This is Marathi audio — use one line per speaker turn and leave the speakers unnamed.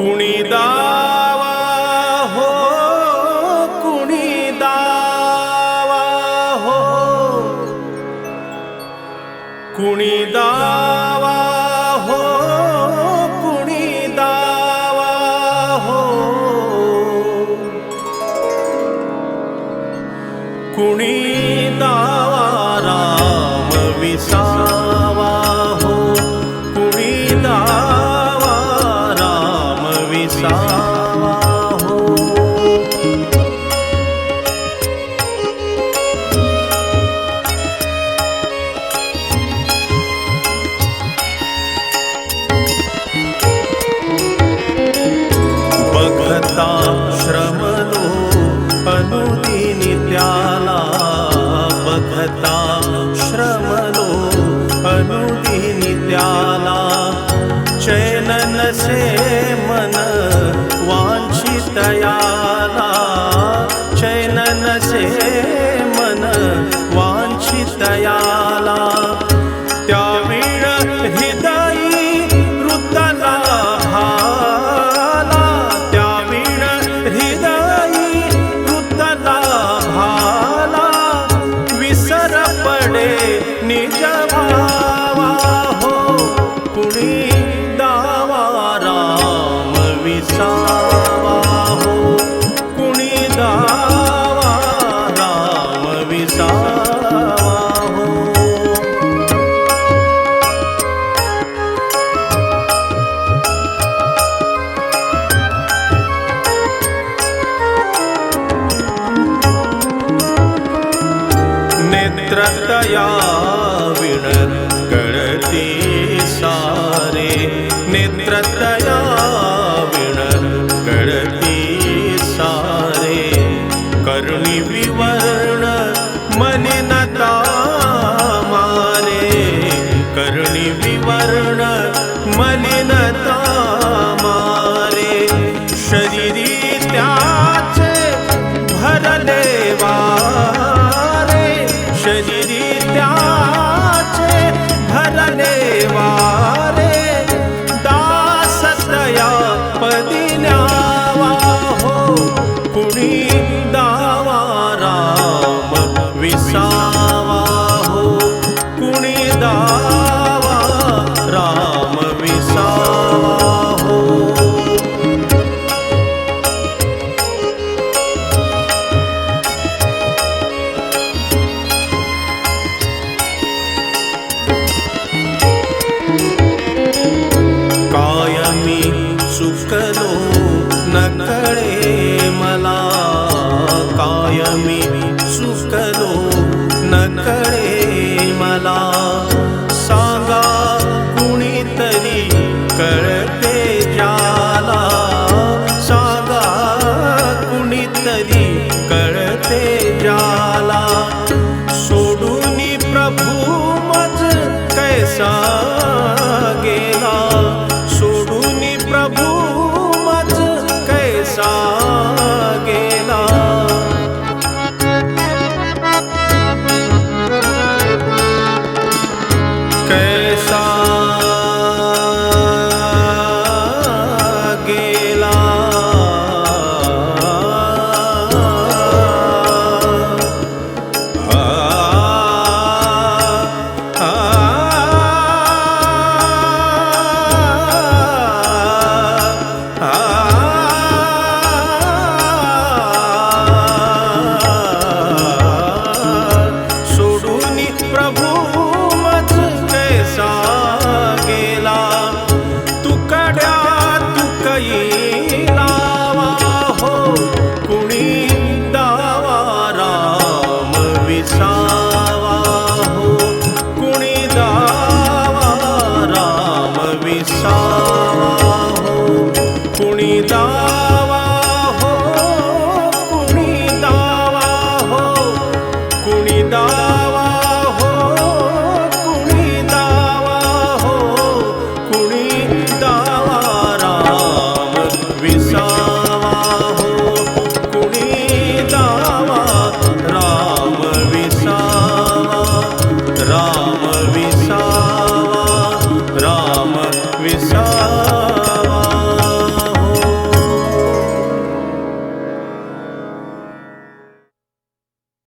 ಕುಣಿದಾವಾ ಹೋ ಕುಣಿದಾವಾ ಹೋ ಕುಣಿದಾವಾ ಹೋ ಕುಣಿದಾವಾ ಹೋ ಕುಣಿದಾವಾ ರಾಮ ವಿಸಾ ಸಾವಾ वांछितयाला चैन नसे मन वांछितयाला त्यावेळ हृदयी वृत्तला भाला। त्यावेळ हृदयी वृत्तला भाला। विसर पडे नेत्रतया विण गळती सारे. नेत्रतया विण गळती सारे. करुणी विवर्ण मनिनता मारे करुणी विवर्ण मनिन शरीरी कायमी सुकलो नकळे मला सांगा कुणीतरी कळते ज्याला. सांगा कुणीतरी कळते ज्याला. सोडून प्रभू मज कैसा saw. Krishna